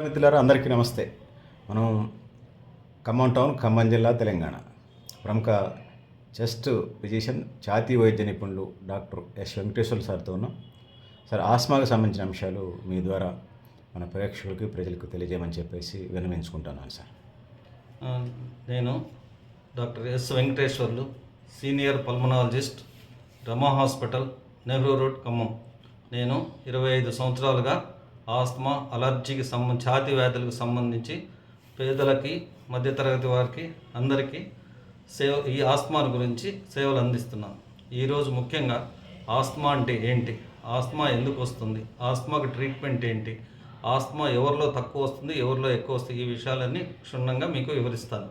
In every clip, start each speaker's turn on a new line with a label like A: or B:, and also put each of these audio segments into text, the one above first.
A: మిత్రులారా అందరికీ నమస్తే. మనం ఖమ్మం టౌన్ ఖమ్మం జిల్లా తెలంగాణ. ప్రముఖ చెస్ట్ ఫిజిషియన్ ఛాతీ వైద్య నిపుణులు డాక్టర్ ఎస్ వెంకటేశ్వర సార్తో ఉన్నాం. సార్ ఆస్మాకు సంబంధించిన అంశాలు మీ ద్వారా మన ప్రేక్షకులకి ప్రజలకు తెలియజేయమని చెప్పేసి విన్నవించుకుంటున్నాను సార్.
B: నేను doctor S Venkateswarlu senior pulmonologist Rama hospital Nehru road Khammam. నేను ఇరవై ఐదు సంవత్సరాలుగా ఆస్తమా అలర్జీకి సంబంధ ఛాతి వ్యాధులకు సంబంధించి పేదలకి మధ్యతరగతి వారికి అందరికీ సేవ ఈ ఆస్తమా గురించి సేవలు అందిస్తున్నాను ఈరోజు ముఖ్యంగా ఆస్తమా అంటే ఏంటి? ఆస్తమా ఎందుకు వస్తుంది? ఆస్తమాకి ట్రీట్మెంట్ ఏంటి? ఆస్తమా ఎవరిలో తక్కువ వస్తుంది ఎవరిలో ఎక్కువ వస్తుంది? ఈ విషయాలన్నీ క్షుణ్ణంగా మీకు వివరిస్తాను.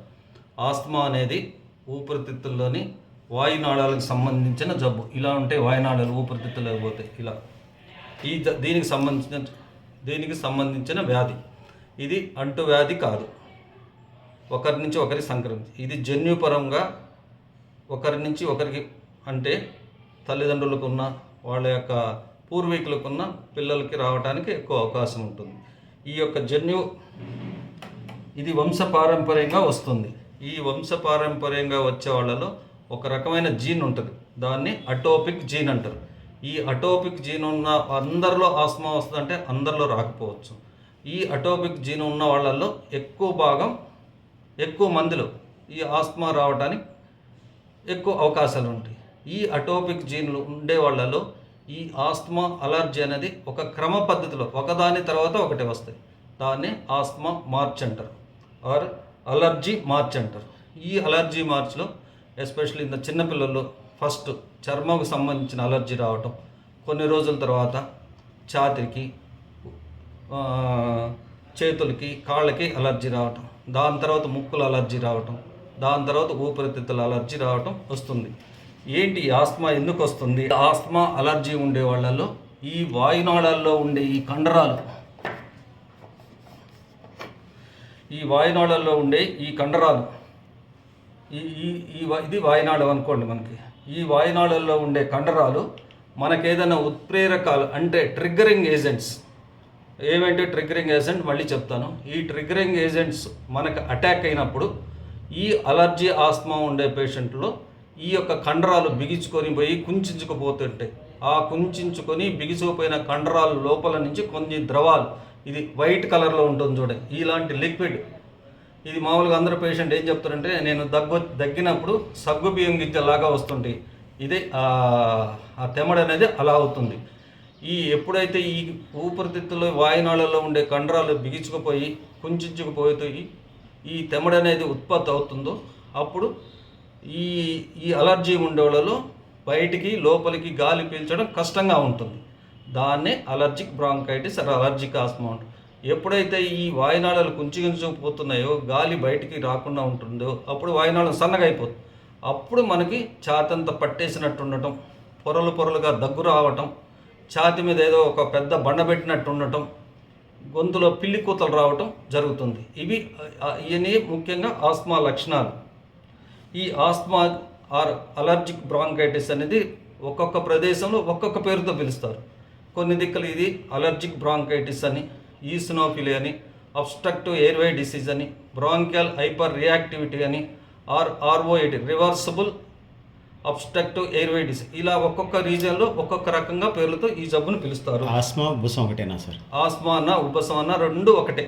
B: ఆస్తమా అనేది ఊపిరితిత్తుల్లోని వాయునాళాలకు సంబంధించిన జబ్బు. ఇలా ఉంటే వాయునాళాలు ఊపిరితిత్తులు లేకపోతే ఇలా. ఈ జ- దీనికి సంబంధించిన దీనికి సంబంధించిన వ్యాధి? ఇది అంటు వ్యాధి కాదు. ఒకరి నుంచి ఒకరికి సంక్రమించి ఇది జన్యుపరంగా ఒకరి నుంచి ఒకరికి అంటే తల్లిదండ్రులకు ఉన్న వాళ్ళ యొక్క పూర్వీకులకు ఉన్న పిల్లలకి రావడానికి ఎక్కువ అవకాశం ఉంటుంది. ఈ యొక్క జన్యు ఇది వంశపారంపర్యంగా వస్తుంది. ఈ వంశపారంపర్యంగా వచ్చే వాళ్ళలో ఒక రకమైన జీన్ ఉంటుంది. దాన్ని అటోపిక్ జీన్ అంటారు. ఈ అటోపిక్ జీన్ ఉన్న అందరిలో ఆస్మా వస్తుందంటే అందరిలో రాకపోవచ్చు. ఈ అటోపిక్ జీన్ ఉన్న వాళ్ళల్లో ఎక్కువ భాగం ఎక్కువ మందిలో ఈ ఆస్మా రావడానికి ఎక్కువ అవకాశాలు ఉంటాయి ఈ అటోపిక్ జీన్లు ఉండే వాళ్ళలో ఈ ఆస్మా అలర్జీ అనేది ఒక క్రమ పద్ధతిలో ఒకదాని తర్వాత ఒకటి వస్తాయి. దాన్ని ఆస్మా మార్చ్ అంటారు ఆర్ అలర్జీ మార్చ్ అంటారు. ఈ అలర్జీ మార్చ్లో ఎస్పెషల్లీ ఇంత చిన్నపిల్లల్లో ఫస్ట్ చర్మంకు సంబంధించిన అలర్జీ రావటం కొన్ని రోజుల తర్వాత ఛాతికి చేతులకి కాళ్ళకి అలర్జీ రావటం దాని తర్వాత ముక్కుల అలర్జీ రావటం దాని తర్వాత ఊపిరితిత్తుల అలర్జీ రావటం వస్తుంది. ఏంటి ఆస్మా ఎందుకు వస్తుంది? ఆస్మా అలర్జీ ఉండే వాళ్ళలో ఈ వాయునాళాల్లో ఉండే ఈ కండరాలు ఈ వాయునాళాల్లో ఉండే ఈ కండరాలు ఈ ఈ ఇది వాయునాళం అనుకోండి మనకి. ఈ వాయునాళాల్లో ఉండే కండరాలు మనకేదైనా ఉత్ప్రేరకాలు అంటే ట్రిగ్గరింగ్ ఏజెంట్స్ ఏమంటే ట్రిగ్గరింగ్ ఏజెంట్ మళ్ళీ చెప్తాను. ఈ ట్రిగ్గరింగ్ ఏజెంట్స్ మనకు అటాక్ అయినప్పుడు ఈ అలర్జీ ఆస్మా ఉండే పేషెంట్లో ఈ యొక్క కండరాలు బిగించుకొని పోయి కుంచుకుపోతుంటాయి ఆ కుంచుకొని బిగిసిపోయిన కండరాలు లోపల నుంచి కొన్ని ద్రవాలు ఇది వైట్ కలర్లో ఉంటుంది చూడండి ఇలాంటి లిక్విడ్ ఇది మామూలుగా అందరూ పేషెంట్ ఏం చెప్తారంటే నేను దగ్గు దగ్గినప్పుడు సగ్గు బియ్యం గింజ లాగా ఇదే ఆ ఆ తెమడ అనేది అలా అవుతుంది. ఈ ఎప్పుడైతే ఈ ఊపిరితిత్తులో వాయునాళాల్లో ఉండే కండరాలు బిగించుకుపోయి కుంచుకుపోతాయి ఈ తెమడ అనేది ఉత్పత్తి అవుతుందో అప్పుడు ఈ ఈ అలర్జీ ఉండే వాళ్ళలో బయటికి లోపలికి గాలి పీల్చడం కష్టంగా ఉంటుంది. దాన్నే అలర్జిక్ బ్రాంకైటిస్ అలర్జిక్ ఆస్మా అంటారు. ఎప్పుడైతే ఈ వాయునాళాలు కుంచుకుంచుకుపోతున్నాయో గాలి బయటికి రాకుండా ఉంటుందో అప్పుడు వాయునాళం సన్నగా అయిపోతుంది. అప్పుడు మనకి ఛాతంత పట్టేసినట్టు ఉండటం పొరలు పొరలుగా దగ్గు రావటం ఛాతి మీద ఏదో ఒక పెద్ద బండ పెట్టినట్టు ఉండటం గొంతులో పిల్లి కూతలు రావటం జరుగుతుంది. ఇవి ఇవన్నీ ముఖ్యంగా ఆస్మా లక్షణాలు. ఈ ఆస్మా ఆర్ అలర్జిక్ బ్రాంకైటిస్ అనేది ఒక్కొక్క ప్రదేశంలో ఒక్కొక్క పేరుతో పిలుస్తారు. కొన్ని దిక్కులు ఇది అలర్జిక్ బ్రాంకైటిస్ అని ఈసినోఫిలి అని అబ్స్ట్రక్టివ్ ఎయిర్వే డిసీజ్ అని బ్రాంకియల్ హైపర్ రియాక్టివిటీ అని ఆర్ ఆర్ఓఐటి రివర్సబుల్ అబ్స్ట్రక్టివ్ ఎయిర్వే డిసీజ్ ఇలా ఒక్కొక్క రీజియన్లో ఒక్కొక్క రకంగా పేర్లతో ఈ జబ్బును పిలుస్తారు.
A: ఆస్మా బుసం ఒకటేనా సార్?
B: ఆస్మా అన్న ఉపశమన అన్న రెండు ఒకటే.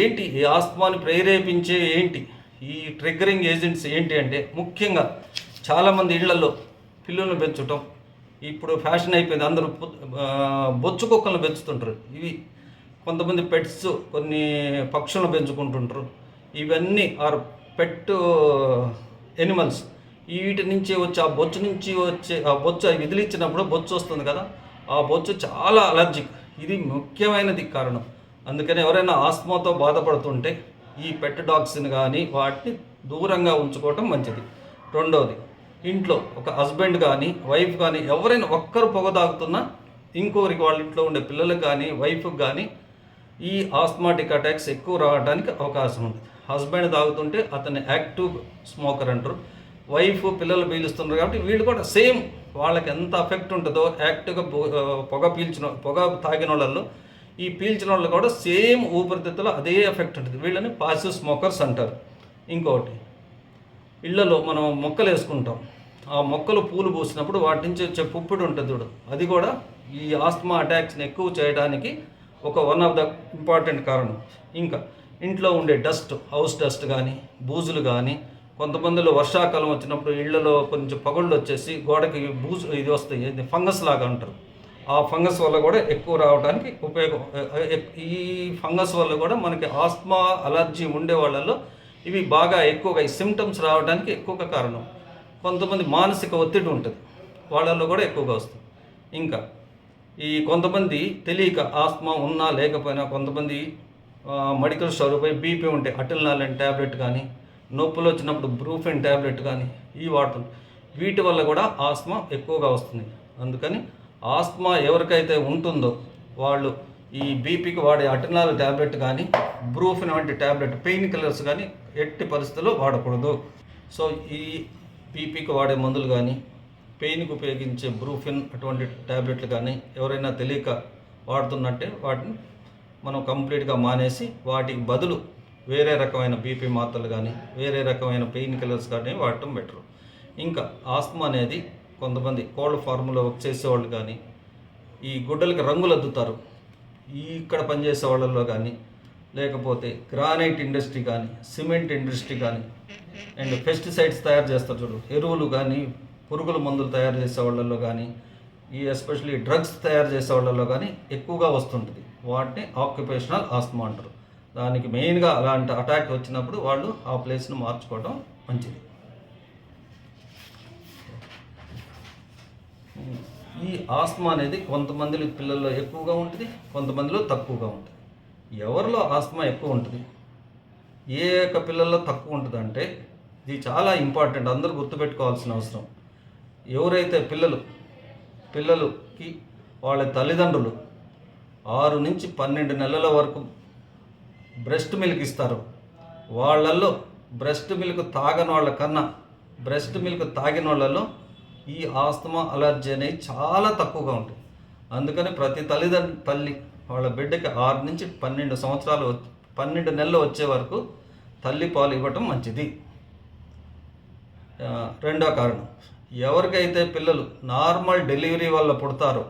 B: ఏంటి ఈ ఆస్మాని ప్రేరేపించే ఏంటి? ఈ ట్రిగ్గరింగ్ ఏజెంట్స్ ఏంటి అంటే ముఖ్యంగా చాలామంది ఇళ్ళలో పిల్లలను పెంచటం ఇప్పుడు ఫ్యాషన్ అయిపోయింది అందరూ బొచ్చు కుక్కలను పెంచుతుంటారు. ఇవి కొంతమంది పెట్స్ కొన్ని పక్షులను పెంచుకుంటుంటారు. ఇవన్నీ ఆర్ పెట్ ఎనిమల్స్. వీటి నుంచి వచ్చి ఆ బొచ్చు నుంచి వచ్చే ఆ బొచ్చు విదిలించినప్పుడు విదిలిచ్చినప్పుడు బొచ్చు వస్తుంది కదా ఆ బొచ్చు చాలా అలర్జిక్. ఇది ముఖ్యమైనది కారణం. అందుకని ఎవరైనా ఆస్మాతో బాధపడుతుంటే ఈ పెట్ డాగ్స్ని కానీ వాటిని దూరంగా ఉంచుకోవటం మంచిది. రెండవది ఇంట్లో ఒక హస్బెండ్ కానీ వైఫ్ కానీ ఎవరైనా ఒక్కరు పొగ తాగుతున్నా ఇంకొకరికి వాళ్ళ ఇంట్లో ఉండే పిల్లలకు కానీ వైఫ్కి కానీ ఈ ఆస్మాటిక్ అటాక్స్ ఎక్కువ రావడానికి అవకాశం ఉంది. హస్బెండ్ తాగుతుంటే అతన్ని యాక్టివ్ స్మోకర్ అంటారు. వైఫ్ పిల్లలు పీలుస్తున్నారు కాబట్టి వీళ్ళు కూడా సేమ్ వాళ్ళకి ఎంత ఎఫెక్ట్ ఉంటుందో యాక్టివ్గా పొగ పీల్చిన పొగ తాగిన వాళ్ళల్లో ఈ పీల్చిన వాళ్ళు కూడా సేమ్ ఊపిరితిత్తులో అదే ఎఫెక్ట్ ఉంటుంది. వీళ్ళని పాసివ్ స్మోకర్స్ అంటారు. ఇంకొకటి ఇళ్ళలో మనం మొక్కలు వేసుకుంటాం. ఆ మొక్కలు పూలు పూసినప్పుడు వాటి నుంచి వచ్చే పుప్పుడు ఉంటుంది చూడు. అది కూడా ఈ ఆస్మా అటాక్స్ని ఎక్కువ చేయడానికి ఒక వన్ ఆఫ్ ద ఇంపార్టెంట్ కారణం. ఇంకా ఇంట్లో ఉండే డస్ట్ హౌస్ డస్ట్ కానీ బూజులు కానీ కొంతమందిలో వర్షాకాలం వచ్చినప్పుడు ఇళ్ళలో కొంచెం పగుళ్ళు వచ్చేసి గోడకి బూజు ఇది వస్తాయి ఫంగస్ లాగా అంటారు. ఆ ఫంగస్ వల్ల కూడా ఎక్కువ రావడానికి ఉపయోగం ఈ ఫంగస్ వల్ల కూడా మనకి ఆస్మా అలర్జీ ఉండే వాళ్ళలో ఇవి బాగా ఎక్కువగా ఈ సిమ్టమ్స్ రావడానికి ఎక్కువగా కారణం. కొంతమంది మానసిక ఒత్తిడి ఉంటుంది. వాళ్ళల్లో కూడా ఎక్కువగా వస్తుంది. ఇంకా ఈ కొంతమంది తెలియక ఆస్మా ఉన్నా లేకపోయినా కొంతమంది మెడికల్ స్టోర్ పోయి బీపీ ఉంటే అటిల్నాలిన్ ట్యాబ్లెట్ కానీ నొప్పులు వచ్చినప్పుడు బ్రూఫిన్ ట్యాబ్లెట్ కానీ ఈ వాటర్ వీటి వల్ల కూడా ఆస్మా ఎక్కువగా వస్తుంది. అందుకని ఆస్మా ఎవరికైతే ఉంటుందో వాళ్ళు ఈ బీపీకి వాడే అటనాల్ ట్యాబ్లెట్ కానీ బ్రూఫిన్ వంటి ట్యాబ్లెట్ పెయిన్ కిల్లర్స్ కానీ ఎట్టి పరిస్థితుల్లో వాడకూడదు. సో ఈ బీపీకి వాడే మందులు కానీ పెయిన్కి ఉపయోగించే బ్రూఫిన్ అటువంటి ట్యాబ్లెట్లు కానీ ఎవరైనా తెలియక వాడుతున్నట్టే వాటిని మనం కంప్లీట్గా మానేసి వాటికి బదులు వేరే రకమైన బీపీ మాత్రలు కానీ వేరే రకమైన పెయిన్ కిల్లర్స్ కానీ వాడటం బెటర్. ఇంకా ఆస్తమా అనేది కొంతమంది కోల్డ్ ఫార్ములో వర్క్ చేసేవాళ్ళు కానీ ఈ గుడ్డలకి రంగులు అద్దుతారు. ఇక్కడ పనిచేసే వాళ్ళల్లో కానీ లేకపోతే గ్రానైట్ ఇండస్ట్రీ కానీ సిమెంట్ ఇండస్ట్రీ కానీ అండ్ పెస్టిసైడ్స్ తయారు చేస్తారు చూడు ఎరువులు కానీ పురుగుల మందులు తయారు చేసే వాళ్ళల్లో కానీ ఈ ఎస్పెషల్లీ డ్రగ్స్ తయారు చేసే వాళ్ళల్లో కానీ ఎక్కువగా వస్తుంటుంది. వాటిని ఆక్యుపేషనల్ ఆస్మా అంటారు. దానికి మెయిన్గా అలాంటి అటాక్ వచ్చినప్పుడు వాళ్ళు ఆ ప్లేస్ను మార్చుకోవడం మంచిది. ఈ ఆస్మా అనేది కొంతమంది పిల్లల్లో ఎక్కువగా ఉంటుంది కొంతమందిలో తక్కువగా ఉంటుంది. ఎవరిలో ఆస్మా ఎక్కువ ఉంటుంది? ఏ యొక్క పిల్లల్లో తక్కువ ఉంటుంది అంటే ఇది చాలా ఇంపార్టెంట్ అందరూ గుర్తుపెట్టుకోవాల్సిన అవసరం. ఎవరైతే పిల్లలు పిల్లలకి వాళ్ళ తల్లిదండ్రులు ఆరు నుంచి పన్నెండు నెలల వరకు బ్రెస్ట్ మిల్క్ ఇస్తారు. వాళ్ళల్లో బ్రెస్ట్ మిల్క్ తాగని వాళ్ళ కన్నా బ్రెస్ట్ మిల్క్ తాగిన వాళ్ళలో ఈ ఆస్తమా అలర్జీ అనేది చాలా తక్కువగా ఉంటుంది. అందుకని ప్రతి తల్లిదండ్రు తల్లి వాళ్ళ బిడ్డకి ఆరు నుంచి పన్నెండు సంవత్సరాలు పన్నెండు నెలలు వచ్చే వరకు తల్లి పాలు ఇవ్వటం మంచిది. రెండో కారణం. ఎవరికైతే పిల్లలు నార్మల్ డెలివరీ వల్ల పుడతారో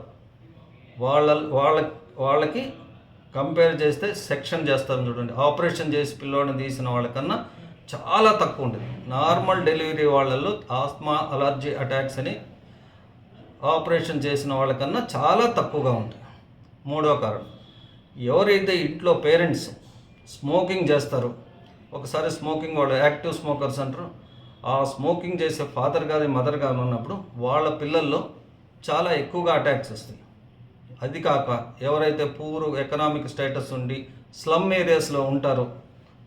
B: వాళ్ళ వాళ్ళ వాళ్ళకి కంపేర్ చేస్తే సెక్షన్ చేస్తారు చూడండి. ఆపరేషన్ చేసి పిల్లోని తీసిన వాళ్ళకన్నా చాలా తక్కువ ఉంటుంది నార్మల్ డెలివరీ వాళ్ళల్లో ఆస్మా అలర్జీ అటాక్స్ అని ఆపరేషన్ చేసిన వాళ్ళకన్నా చాలా తక్కువగా ఉంటుంది మూడో కారణం. ఎవరైతే ఇంట్లో పేరెంట్స్ స్మోకింగ్ చేస్తారో ఒకసారి స్మోకింగ్ వాళ్ళు యాక్టివ్ స్మోకర్స్ అంటారు. ఆ స్మోకింగ్ చేసే ఫాదర్ కానీ మదర్ కానీ ఉన్నప్పుడు వాళ్ళ పిల్లల్లో చాలా ఎక్కువగా అటాక్స్ వస్తాయి. అది కాక ఎవరైతే పూర్ ఎకనామిక్ స్టేటస్ ఉండి స్లమ్ ఏరియాస్లో ఉంటారో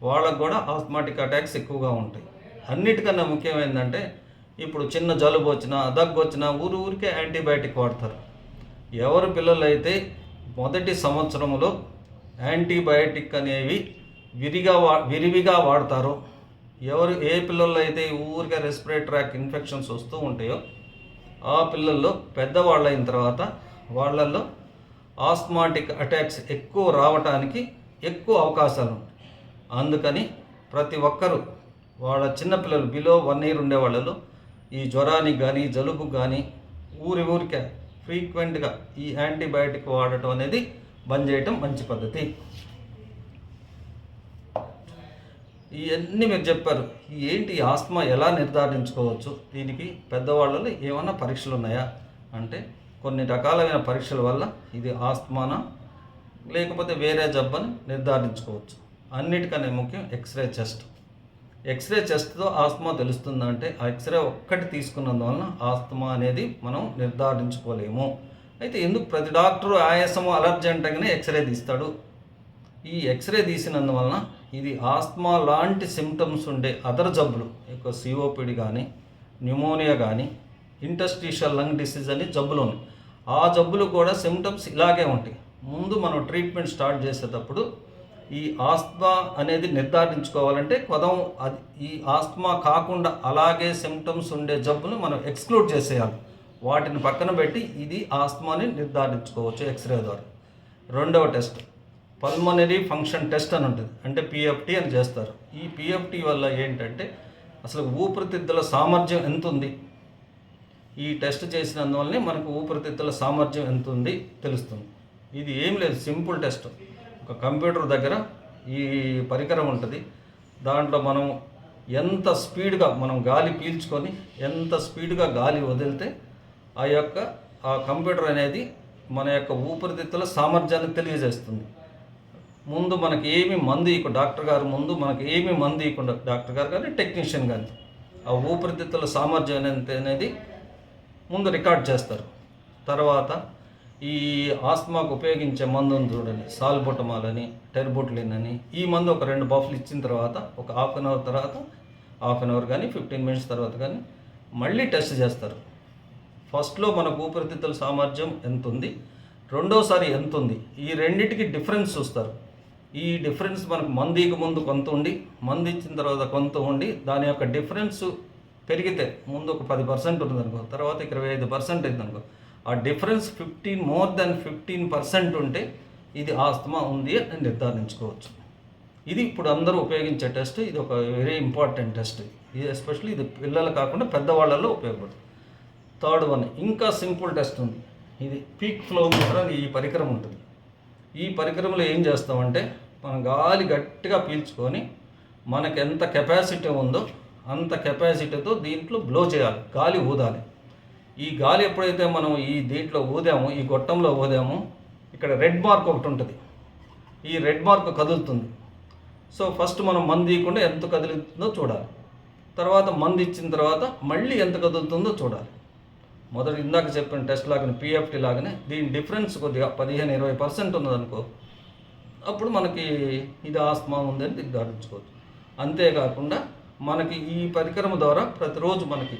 B: వాళ్ళకు కూడా ఆస్మాటిక్ అటాక్స్ ఎక్కువగా ఉంటాయి. అన్నిటికన్నా ముఖ్యమైందంటే ఇప్పుడు చిన్న జలుబు వచ్చినా దగ్గు వచ్చినా ఊరు ఊరికే యాంటీబయాటిక్ వాడతారు. ఎవరు పిల్లలు అయితే మొదటి సంవత్సరంలో యాంటీబయాటిక్ అనేవి విరిగా వా విరివిగా వాడతారో ఎవరు ఏ పిల్లల్లో అయితే ఊరికే రెస్పిరేటరీ ట్రాక్ ఇన్ఫెక్షన్స్ వస్తూ ఉంటాయో ఆ పిల్లల్లో పెద్దవాళ్ళు అయిన తర్వాత వాళ్ళల్లో ఆస్మాటిక్ అటాక్స్ ఎక్కువ రావటానికి ఎక్కువ అవకాశాలు ఉంటాయి. అందుకని ప్రతి ఒక్కరూ వాళ్ళ చిన్నపిల్లలు బిలో వన్ ఇయర్ ఉండే వాళ్ళలో ఈ జ్వరానికి కానీ జలుబు కానీ ఊరి ఊరికే ఫ్రీక్వెంట్గా ఈ యాంటీబయాటిక్ వాడటం అనేది బంద్ చేయటం మంచి పద్ధతి. ఇవన్నీ మీరు చెప్పారు. ఏంటి ఈ ఆస్మా ఎలా నిర్ధారించుకోవచ్చు? దీనికి పెద్దవాళ్ళలో ఏమైనా పరీక్షలు ఉన్నాయా? అంటే కొన్ని రకాలైన పరీక్షల వల్ల ఇది ఆస్మానా లేకపోతే వేరే జబ్బని నిర్ధారించుకోవచ్చు. అన్నిటికనే ముఖ్యం ఎక్స్రే చెస్ట్. ఎక్స్రే చెస్ట్తో ఆస్మా తెలుస్తుందంటే ఆ ఎక్స్రే ఒక్కటి తీసుకున్నందువలన ఆస్మా అనేది మనం నిర్ధారించుకోలేము. అయితే ఎందుకు ప్రతి డాక్టరు ఆయాసము అలర్జీ అంటగానే ఎక్స్రే తీస్తాడు? ఈ ఎక్స్రే తీసినందువలన ఇది ఆస్మా లాంటి సిమ్టమ్స్ ఉండే అదర్ జబ్బులు ఎక్కువ సిఓపిడి కానీ న్యూమోనియా కానీ ఇంటస్టిషియల్ లంగ్ డిసీజ్ అని జబ్బులు ఉన్నాయి ఆ జబ్బులు కూడా సిమ్టమ్స్ ఇలాగే ఉంటాయి. ముందు మనం ట్రీట్మెంట్ స్టార్ట్ చేసేటప్పుడు ఈ ఆస్మా అనేది నిర్ధారించుకోవాలంటే కొదం అది ఈ ఆస్మా కాకుండా అలాగే సిమ్టమ్స్ ఉండే జబ్బును మనం ఎక్స్క్లూడ్ చేసేయాలి. వాటిని పక్కన పెట్టి ఇది ఆస్మాని నిర్ధారించుకోవచ్చు ఎక్స్రే ద్వారా. రెండవ టెస్ట్. పల్మనరీ ఫంక్షన్ టెస్ట్ అని ఉంటుంది. అంటే పిఎఫ్టీ అని చేస్తారు. ఈ పిఎఫ్టీ వల్ల ఏంటంటే అసలు ఊపిరితిత్తుల సామర్థ్యం ఎంత ఉంది? ఈ టెస్ట్ చేసినందువల్లనే మనకు ఊపిరితిత్తుల సామర్థ్యం ఎంత ఉంది తెలుస్తుంది. ఇది ఏం లేదు సింపుల్ టెస్ట్ ఒక కంప్యూటర్ దగ్గర ఈ పరికరం ఉంటుంది. దాంట్లో మనం ఎంత స్పీడ్గా మనం గాలి పీల్చుకొని ఎంత స్పీడ్గా గాలి వదిలితే ఆ యొక్క ఆ కంప్యూటర్ అనేది మన యొక్క ఊపిరితిత్తుల సామర్థ్యాన్ని తెలియజేస్తుంది. ముందు మనకి ఏమి మందు ఇవ్వకుండా డాక్టర్ గారు ముందు మనకి ఏమి మందు ఇవ్వకుండా డాక్టర్ గారు కానీ టెక్నీషియన్ కానీ ఆ ఊపిరితిత్తుల సామర్థ్యం అనేది ముందు రికార్డ్ చేస్తారు. తర్వాత ఈ ఆస్మాకు ఉపయోగించే మందును చూడండి సాల్బుటమాల్ అని టెర్బుట్లిన్ అని ఈ మందు ఒక రెండు బఫ్లు ఇచ్చిన తర్వాత ఒక హాఫ్ అన్ అవర్ తర్వాత హాఫ్ అన్ అవర్ కానీ ఫిఫ్టీన్ మినిట్స్ తర్వాత కానీ మళ్ళీ టెస్ట్ చేస్తారు. ఫస్ట్లో మనకు ఊపిరితిత్తుల సామర్థ్యం ఎంత ఉంది? రెండోసారి ఎంత ఉంది? ఈ రెండింటికి డిఫరెన్స్ చూస్తారు. ఈ డిఫరెన్స్ మనకు మందికి ముందు కొంత ఉండి మంది ఇచ్చిన తర్వాత కొంత ఉండి దాని యొక్క డిఫరెన్స్ పెరిగితే ముందు ఒక పది పర్సెంట్ ఉందనుకో అనుకో తర్వాత ఇరవై ఐదు పర్సెంట్ అయిందనుకో ఆ difference fifteen more than fifteen percent ఉంటే ఇది ఆస్తమా ఉంది అని నిర్ధారించుకోవచ్చు. ఇది ఇప్పుడు అందరూ ఉపయోగించే టెస్ట్ ఇది ఒక వెరీ ఇంపార్టెంట్ టెస్ట్. ఇది ఎస్పెషల్లీ ఇది పిల్లలు కాకుండా పెద్దవాళ్ళలో ఉపయోగపడుతుంది. థర్డ్ వన్ ఇంకా సింపుల్ టెస్ట్ ఉంది. ఇది పీక్ ఫ్లో మీటర్ అని ఈ పరికరం ఉంటుంది. ఈ పరికరంలో ఏం చేస్తామంటే మనం గాలి గట్టిగా పీల్చుకొని మనకు ఎంత కెపాసిటీ ఉందో అంత కెపాసిటీతో దీంట్లో బ్లో చేయాలి గాలి ఊదాలి. ఈ గాలి ఎప్పుడైతే మనం ఈ దీంట్లో ఊదామో ఈ గొట్టంలో ఊదామో ఇక్కడ రెడ్ మార్క్ ఒకటి ఉంటుంది. ఈ రెడ్ మార్క్ కదులుతుంది. సో ఫస్ట్ మనం మంది ఇవ్వకుండా ఎంత కదులుతుందో చూడాలి. తర్వాత మంది ఇచ్చిన తర్వాత మళ్ళీ ఎంత కదులుతుందో చూడాలి. మొదటి ఇందాక చెప్పిన టెస్ట్ లాగానే పిఎఫ్టీ లాగానే దీని డిఫరెన్స్ కొద్దిగా పదిహేను ఇరవై పర్సెంట్ ఉన్నదనుకో అప్పుడు మనకి ఇది ఆస్మా ఉందని నిర్ధారించుకోవచ్చు. అంతేకాకుండా మనకి ఈ పరికరం ద్వారా ప్రతిరోజు మనకి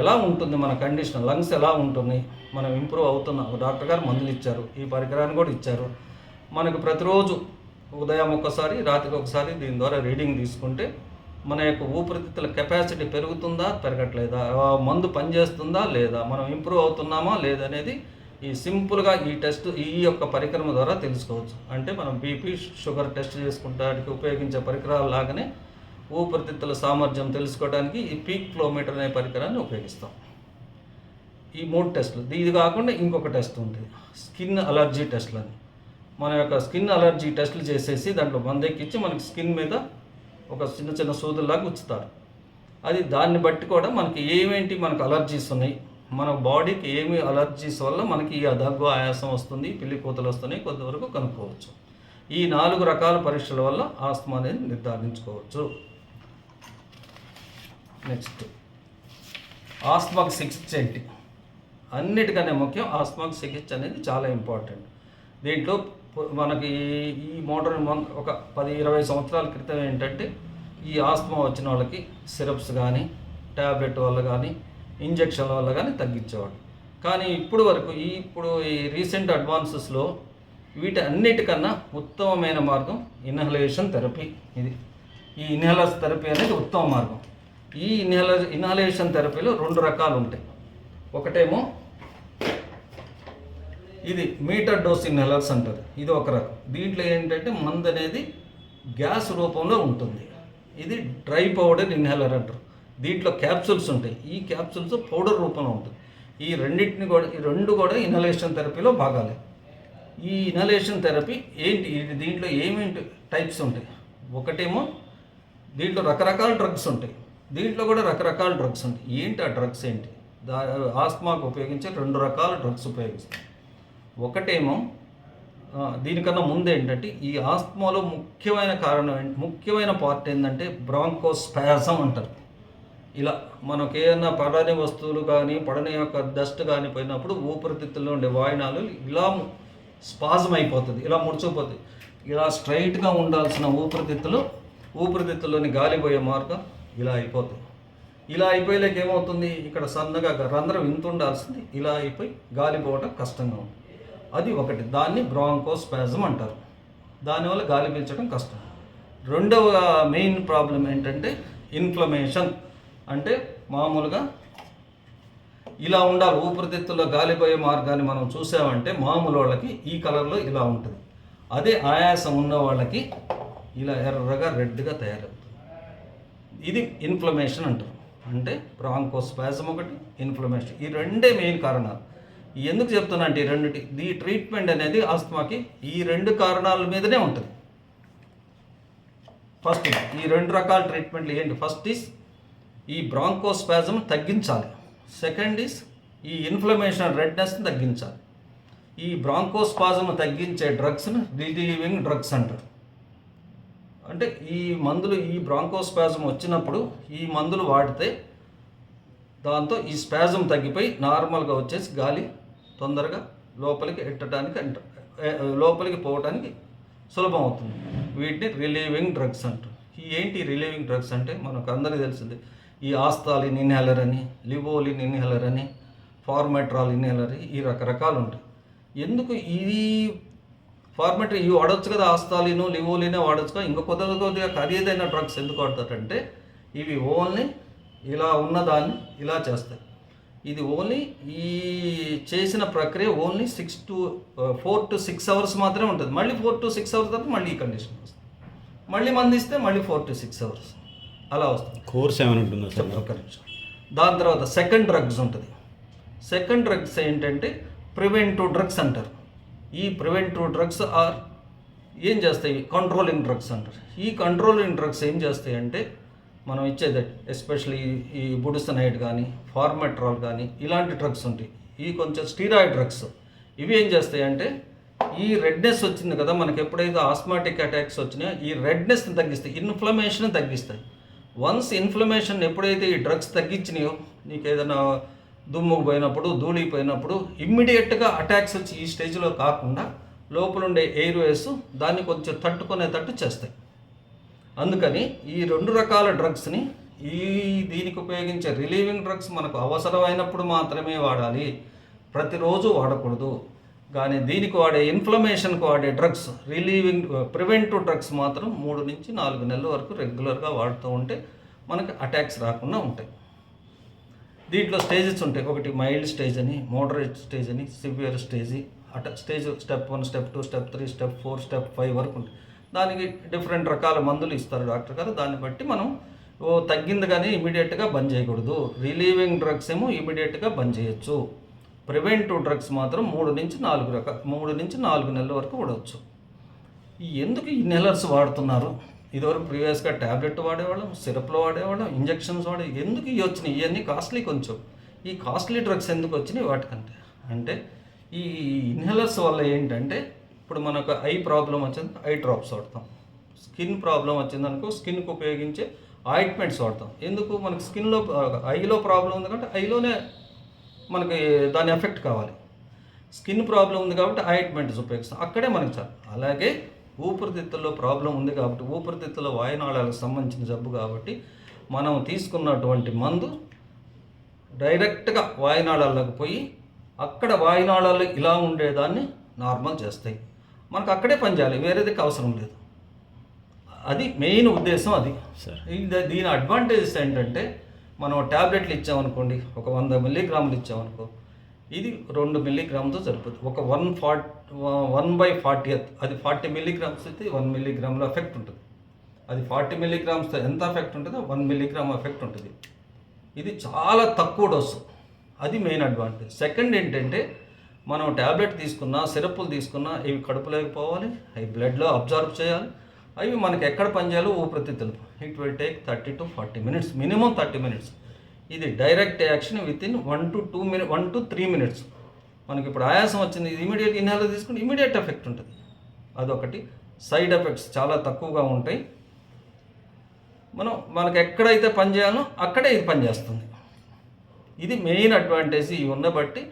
B: ఎలా ఉంటుంది మన కండిషన్ లంగ్స్ ఎలా ఉంటుంది మనం ఇంప్రూవ్ అవుతున్నాం. డాక్టర్ గారు మందులు ఇచ్చారు ఈ పరికరాన్ని కూడా ఇచ్చారు. మనకు ప్రతిరోజు ఉదయం ఒక్కసారి రాత్రికి ఒకసారి దీని ద్వారా రీడింగ్ తీసుకుంటే మన యొక్క ఊపిరితిత్తుల కెపాసిటీ పెరుగుతుందా పెరగట్లేదా? మందు పనిచేస్తుందా లేదా? మనం ఇంప్రూవ్ అవుతున్నామా లేదనేది ఈ సింపుల్గా ఈ టెస్ట్ ఈ యొక్క పరికరం ద్వారా తెలుసుకోవచ్చు. అంటే మనం బీపీ షుగర్ టెస్ట్ చేసుకుంటానికి ఉపయోగించే పరికరాలు లాగానే ఊపిరితిత్తుల సామర్థ్యం తెలుసుకోవడానికి ఈ పీక్ ఫ్లోమీటర్ అనే పరికరాన్ని ఉపయోగిస్తాం. ఈ మూడు టెస్టులు. ఇది కాకుండా ఇంకొక టెస్ట్ ఉంది. స్కిన్ అలర్జీ టెస్ట్లు అని మన యొక్క స్కిన్ అలర్జీ టెస్టులు చేసేసి దాంట్లో మందెక్కించి మనకి స్కిన్ మీద ఒక చిన్న చిన్న సూదుల్లాగా ఉంచుతారు. అది దాన్ని బట్టి కూడా మనకి ఏమేంటి మనకు అలర్జీస్ ఉన్నాయి? మన బాడీకి ఏమి అలర్జీస్ వల్ల మనకి ఈ దగ్గు ఆయాసం వస్తుంది పిల్లి కూతలు వస్తున్నాయి కొంతవరకు కనుక్కోవచ్చు. ఈ నాలుగు రకాల పరీక్షల వల్ల ఆస్తమా అనేది నిర్ధారించుకోవచ్చు. నెక్స్ట్ ఆస్మాకు చికిత్స ఏంటి? అన్నిటికనే ముఖ్యం ఆస్మాకు చికిత్స అనేది చాలా ఇంపార్టెంట్. దీంట్లో మనకి ఈ మోడర్న్ ఒక పది ఇరవై సంవత్సరాల క్రితం ఏంటంటే ఈ ఆస్మా వచ్చిన వాళ్ళకి సిరప్స్ కానీ ట్యాబ్లెట్ వల్ల కానీ ఇంజక్షన్ల వల్ల కానీ తగ్గించేవాడు కానీ ఇప్పుడు వరకు ఈ ఇప్పుడు ఈ రీసెంట్ అడ్వాన్సెస్లో వీటి అన్నిటికన్నా ఉత్తమమైన మార్గం ఇన్హలేషన్ థెరపీ ఇది. ఈ ఇన్హేలర్స్ థెరపీ అనేది ఉత్తమ మార్గం. ఈ ఇన్హేలర్ ఇన్హలేషన్ థెరపీలో రెండు రకాలు ఉంటాయి. ఒకటేమో ఇది మీటర్ డోస్ ఇన్హలర్స్ అంటారు. ఇది ఒక రకం. దీంట్లో ఏంటంటే మందు అనేది గ్యాస్ రూపంలో ఉంటుంది. ఇది డ్రై పౌడర్ ఇన్హేలర్ అంటారు. దీంట్లో క్యాప్సూల్స్ ఉంటాయి. ఈ క్యాప్సూల్స్ పౌడర్ రూపంలో ఉంటుంది ఈ రెండింటిని కూడా ఈ రెండు కూడా ఇన్హలేషన్ థెరపీలో భాగాలే ఈ ఇన్హలేషన్ థెరపీ ఏంటి? ఇది దీంట్లో ఏమేంటి టైప్స్ ఉంటాయి? ఒకటేమో దీంట్లో రకరకాల డ్రగ్స్ ఉంటాయి. దీంట్లో కూడా రకరకాల డ్రగ్స్ ఉంటాయి. ఏంటి ఆ డ్రగ్స్ ఏంటి? దా ఆస్మాకు ఉపయోగించే రెండు రకాల డ్రగ్స్ ఉపయోగిస్తాం. ఒకటేమో దీనికన్నా ముందు ఏంటంటే ఈ ఆస్మాలో ముఖ్యమైన కారణం ఏంటి? ముఖ్యమైన పార్ట్ ఏంటంటే బ్రాంకోస్పాజం అంటారు. ఇలా మనకు ఏమైనా పడని వస్తువులు కానీ పడని యొక్క డస్ట్ కానీ పోయినప్పుడు ఊపిరితిత్తుల్లో ఉండే వాయినాలు ఇలా స్పాజం అయిపోతుంది ఇలా ముడుచుకుపోతుంది. ఇలా స్ట్రైట్గా ఉండాల్సిన ఊపిరితిత్తులు ఊపిరితిత్తుల్లోని గాలి పోయే మార్గం ఇలా అయిపోతుంది. ఇలా అయిపోయేలాక ఏమవుతుంది? ఇక్కడ సన్నగా రంధ్రం ఇంత ఉండాల్సింది ఇలా అయిపోయి గాలిపోవడం కష్టంగా ఉంది. అది ఒకటి. దాన్ని బ్రాంకోస్పాజం అంటారు. దానివల్ల గాలి పీల్చడం కష్టం. రెండవ మెయిన్ ప్రాబ్లం ఏంటంటే ఇన్ఫ్లమేషన్. అంటే మామూలుగా ఇలా ఉండాలి ఊపిరితిత్తుల్లో గాలిపోయే మార్గాన్ని మనం చూసామంటే మామూలు వాళ్ళకి ఈ కలర్లో ఇలా ఉంటుంది. అదే ఆయాసం ఉన్న వాళ్ళకి ఇలా ఎర్రగా రెడ్గా తయారవుతుంది. ఇది ఇన్ఫ్లమేషన్ అంటారు. అంటే బ్రాంకోస్పాజం ఒకటి ఇన్ఫ్లమేషన్. ఈ రెండే మెయిన్ కారణాలు. ఎందుకు చెప్తున్నా అంటే ఈ రెండుటి ఈ ట్రీట్మెంట్ అనేది ఆస్తమాకి ఈ రెండు కారణాల మీదనే ఉంటుంది. ఫస్ట్ ఈ రెండు రకాల ట్రీట్మెంట్లు ఏంటి? ఫస్ట్ ఈస్ ఈ బ్రాంకోస్పాజం తగ్గించాలి. సెకండ్ ఈస్ ఈ ఇన్ఫ్లమేషన్ రెడ్నెస్ని తగ్గించాలి. ఈ బ్రాంకోస్పాజం తగ్గించే డ్రగ్స్ని రిలీవింగ్ డ్రగ్స్ అంటారు. అంటే ఈ మందులు ఈ బ్రాంకోస్పాజం వచ్చినప్పుడు ఈ మందులు వాడితే దాంతో ఈ స్పాజం తగ్గిపోయి నార్మల్గా వచ్చేసి గాలి తొందరగా లోపలికి ఎట్టడానికి అంట లోపలికి పోవడానికి సులభం అవుతుంది వీటిని రిలీవింగ్ డ్రగ్స్ అంటారు. ఈ ఏంటి రిలీవింగ్ డ్రగ్స్ అంటే? మనకు అందరికీ తెలిసింది. ఈ ఆస్తాలిన్ ఇన్హేలర్ అని లివోలిన్ ఇన్హేలర్ అని ఫార్మెట్రాల్ ఇన్హేలర్ ఈ రకరకాలు ఉంటాయి ఎందుకు ఈ ఫార్మెటరీ ఇవి వాడచ్చు కదా ఆస్తాలిను లివోలినే వాడొచ్చు కదా ఇంకా కొద్ది కొద్దిగా ఖరీదైన డ్రగ్స్ ఎందుకు వాడతారంటే ఇవి ఓన్లీ ఇలా ఉన్నదాన్ని ఇలా చేస్తాయి. ఇది ఓన్లీ ఈ చేసిన ప్రక్రియ only six to four to six hours మాత్రమే ఉంటుంది. మళ్ళీ ఫోర్ టు సిక్స్ అవర్స్ తర్వాత మళ్ళీ ఈ కండిషన్ వస్తుంది. మళ్ళీ మంది ఇస్తే మళ్ళీ ఫోర్ టు సిక్స్ అవర్స్. అలా వస్తుంది.
A: కోర్స్ ఏమైనా ఉంటుందా సార్?
B: ఒక్క నిమిషం. దాని తర్వాత సెకండ్ డ్రగ్స్ ఉంటుంది. సెకండ్ డ్రగ్స్ ఏంటంటే ప్రివెంటివ్ డ్రగ్స్ అంటారు. ఈ ప్రివెంటివ్ డ్రగ్స్ ఆర్ ఏం చేస్తాయి? కంట్రోలింగ్ డ్రగ్స్ అంటారు. ఈ కంట్రోలింగ్ డ్రగ్స్ ఏం చేస్తాయి అంటే మనం ఇచ్చేది ఎస్పెషల్లీ ఈ బుడిసనైడ్ కానీ ఫార్మెట్రాల్ కానీ ఇలాంటి డ్రగ్స్ ఉంటాయి. ఈ కొంచెం స్టీరాయిడ్ డ్రగ్స్. ఇవి ఏం చేస్తాయి అంటే ఈ రెడ్నెస్ వచ్చింది కదా మనకి ఎప్పుడైతే ఆస్మాటిక్ అటాక్స్ వచ్చినాయో ఈ రెడ్నెస్ని తగ్గిస్తాయి. ఇన్ఫ్లమేషన్ తగ్గిస్తాయి. వన్స్ ఇన్ఫ్లమేషన్ ఎప్పుడైతే ఈ డ్రగ్స్ తగ్గించినాయో నీకు ఏదైనా దుమ్ముకు పోయినప్పుడు ధూళికి పోయినప్పుడు ఇమ్మీడియట్గా అటాక్స్ వచ్చి ఈ స్టేజ్లో కాకుండా లోపల ఉండే ఎయిర్ వేస్ దాన్ని కొంచెం తట్టుకునేటట్టు చేస్తాయి. అందుకని ఈ రెండు రకాల డ్రగ్స్ని ఈ దీనికి ఉపయోగించే రిలీవింగ్ డ్రగ్స్ మనకు అవసరమైనప్పుడు మాత్రమే వాడాలి. ప్రతిరోజు వాడకూడదు. కానీ దీనికి వాడే ఇన్ఫ్లమేషన్కి వాడే డ్రగ్స్ రిలీవింగ్ ప్రివెంటివ్ డ్రగ్స్ మాత్రం మూడు నుంచి నాలుగు నెలల వరకు రెగ్యులర్గా వాడుతూ ఉంటే మనకి అటాక్స్ రాకుండా ఉంటాయి. దీంట్లో స్టేజెస్ ఉంటాయి. ఒకటి మైల్డ్ స్టేజ్ అని మోడరేట్ స్టేజ్ అని సివియర్ స్టేజ్ అట stage step one step two step three step four step five వరకు ఉంటాయి. దానికి డిఫరెంట్ రకాల మందులు ఇస్తారు డాక్టర్ గారు. దాన్ని బట్టి మనం ఓ తగ్గింది కానీ ఇమీడియట్గా బంద్ చేయకూడదు. రిలీవింగ్ డ్రగ్స్ ఏమో ఇమీడియట్గా బంద్ చేయొచ్చు. ప్రివెంటివ్ డ్రగ్స్ మాత్రం మూడు నుంచి నాలుగు రకాల మూడు నుంచి నాలుగు నెలల వరకు వాడవచ్చు ఈ ఎందుకు ఈ నెలర్స్ వాడుతున్నారు? ఇదివరకు ప్రీవియస్గా ట్యాబ్లెట్ వాడేవాళ్ళం సిరప్లో వాడేవాళ్ళం ఇంజెక్షన్స్ వాడే ఎందుకు ఇవి వచ్చినాయి? ఇవన్నీ కాస్ట్లీ కొంచెం. ఈ కాస్ట్లీ డ్రగ్స్ ఎందుకు వచ్చినాయి వాటికంటే? అంటే ఈ ఇన్హేలర్స్ వల్ల ఏంటంటే ఇప్పుడు మనకు ఐ ప్రాబ్లం వచ్చింది ఐ డ్రాప్స్ వాడతాం. స్కిన్ ప్రాబ్లం వచ్చిందనుకో స్కిన్కి ఉపయోగించే ఆయింట్మెంట్స్ వాడతాం. ఎందుకు? మనకు స్కిన్లో ఐలో ప్రాబ్లం ఉంది కంటే ఐలోనే మనకి దాని ఎఫెక్ట్ కావాలి. స్కిన్ ప్రాబ్లం ఉంది కాబట్టి ఆయింట్మెంట్స్ ఉపయోగిస్తాం. అక్కడే మనకి చాలు అలాగే ఊపిరితిత్తుల్లో ప్రాబ్లం ఉంది కాబట్టి ఊపిరితిత్తుల వాయునాళాలకు సంబంధించిన జబ్బు కాబట్టి మనం తీసుకున్నటువంటి మందు డైరెక్ట్గా వాయునాళాలకు పోయి అక్కడ వాయునాళాలు ఇలా ఉండేదాన్ని నార్మల్ చేస్తాయి. మనకు అక్కడే పనిచేయాలి వేరేదికి అవసరం లేదు. అది మెయిన్ ఉద్దేశం అది. దీని అడ్వాంటేజెస్ ఏంటంటే మనం ట్యాబ్లెట్లు ఇచ్చామనుకోండి ఒక వంద మిల్లీగ్రాములు ఇచ్చామనుకో ఇది రెండు మిల్లీగ్రామ్తో సరిపోతుంది. ఒక one fourth one by forty అది ఫార్టీ మిల్లీగ్రామ్స్ అయితే వన్ మిల్లీగ్రామ్లో ఎఫెక్ట్ ఉంటుంది. అది ఫార్టీ మిల్లీగ్రామ్స్తో ఎంత ఎఫెక్ట్ ఉంటుందో వన్ మిల్లీగ్రామ్ ఎఫెక్ట్ ఉంటుంది. ఇది చాలా తక్కువ డోసు. అది మెయిన్ అడ్వాంటేజ్. సెకండ్ ఏంటంటే మనం ట్యాబ్లెట్ తీసుకున్నా సిరప్లు తీసుకున్నా ఇవి కడుపులోకి పోవాలి అవి బ్లడ్లో అబ్జర్వ్ చేయాలి. అవి మనకి ఎక్కడ పనిచేయాలో ఊపిరితిత్తులు it will take thirty to forty minutes minimum thirty minutes ఇది direct action with in one to two minute one to three minutes మనకి ఇప్పుడు ఆయాసం వచ్చింది ఇది ఇమీడియట్ ఇన్హాలర్ తీసుకుంటే ఇమీడియట్ ఎఫెక్ట్ ఉంటుంది. అదొకటి. సైడ్ ఎఫెక్ట్స్ చాలా తక్కువగా ఉంటాయి. మనం మనకు ఎక్కడైతే పని చేయాలో అక్కడే ఇది పనిచేస్తుంది ఇది మెయిన్ అడ్వాంటేజ్ ఇవి ఉన్న బట్టి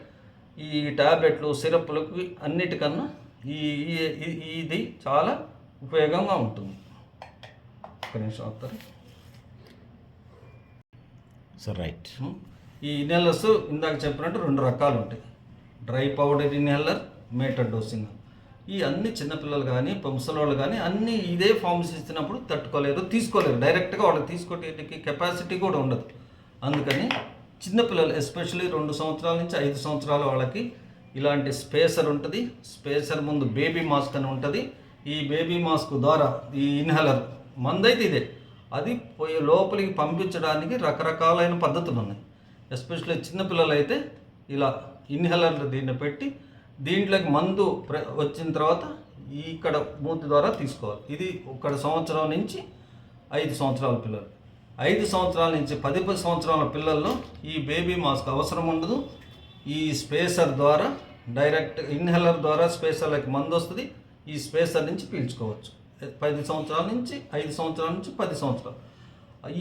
B: ఈ టాబ్లెట్లు సిరప్లకు అన్నిటికన్నా ఈ- ఇది చాలా ఉపయోగంగా ఉంటుంది. ఒక నిమిషం అవుతారు
A: సార్ రైట్
B: ఈ ఇన్హేలర్స్ ఇందాక చెప్పినట్టు రెండు రకాలు ఉంటాయి. Dry powder inhaler meter dosing. ఈ అన్ని చిన్నపిల్లలు కానీ ముసలోళ్ళు కానీ అన్ని ఇదే ఫార్మ్స్ ఇచ్చినప్పుడు తట్టుకోలేరు తీసుకోలేరు. డైరెక్ట్గా వాళ్ళకి తీసుకోవడానికి కెపాసిటీ కూడా ఉండదు. అందుకని చిన్నపిల్లలు ఎస్పెషల్లీ రెండు సంవత్సరాల నుంచి ఐదు సంవత్సరాల వాళ్ళకి ఇలాంటి స్పేసర్ ఉంటుంది. స్పేసర్ ముందు బేబీ మాస్క్ అని ఉంటుంది. ఈ బేబీ మాస్క్ ద్వారా ఈ ఇన్హేలర్ మందైతే ఇదే. అది పోయి లోపలికి పంపించడానికి రకరకాలైన పద్ధతులు ఉన్నాయి. ఎస్పెషల్లీ చిన్నపిల్లలు అయితే ఇలా ఇన్హేలర్లు దీన్ని పెట్టి దీంట్లోకి మందు ప్ర- వచ్చిన తర్వాత ఇక్కడ మూతి ద్వారా తీసుకోవాలి. ఇది ఒక సంవత్సరం నుంచి ఐదు సంవత్సరాల పిల్లలు. ఐదు సంవత్సరాల నుంచి పది పది సంవత్సరాల పిల్లల్లో ఈ బేబీ మాస్క్ అవసరం ఉండదు. ఈ స్పేసర్ ద్వారా డైరెక్ట్ ఇన్హేలర్ ద్వారా స్పేసర్లకి మందు వస్తుంది. ఈ స్పేసర్ నుంచి పీల్చుకోవచ్చు. పది సంవత్సరాల నుంచి ఐదు సంవత్సరాల నుంచి పది సంవత్సరాలు.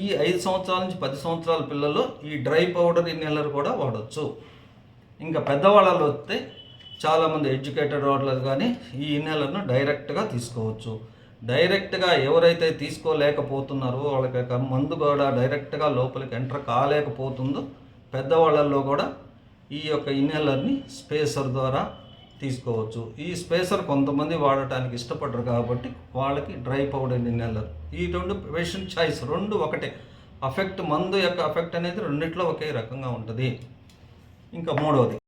B: ఈ ఐదు సంవత్సరాల నుంచి పది సంవత్సరాల పిల్లలు ఈ డ్రై పౌడర్ ఇన్హేలర్ కూడా వాడచ్చు. ఇంకా పెద్దవాళ్ళలో వస్తే చాలామంది ఎడ్యుకేటెడ్ వాళ్ళు కానీ ఈ ఇన్హేలర్ను డైరెక్ట్గా తీసుకోవచ్చు. డైరెక్ట్గా ఎవరైతే తీసుకోలేకపోతున్నారో వాళ్ళకి మందు కూడా డైరెక్ట్గా లోపలికి ఎంటర్ కాలేకపోతుందో పెద్దవాళ్ళల్లో కూడా ఈ యొక్క ఇన్హేలర్ని స్పేసర్ ద్వారా తీసుకోవచ్చు. ఈ స్పేసర్ కొంతమంది వాడటానికి ఇష్టపడరు కాబట్టి వాళ్ళకి డ్రై పౌడర్ ఇన్హేలర్ ఈ రెండు పేషెంట్ చాయిస్ రెండు ఒకటే. అఫెక్ట్ మందు యొక్క అఫెక్ట్ అనేది రెండిట్లో ఒకే రకంగా ఉంటుంది. ఇంకా మూడవది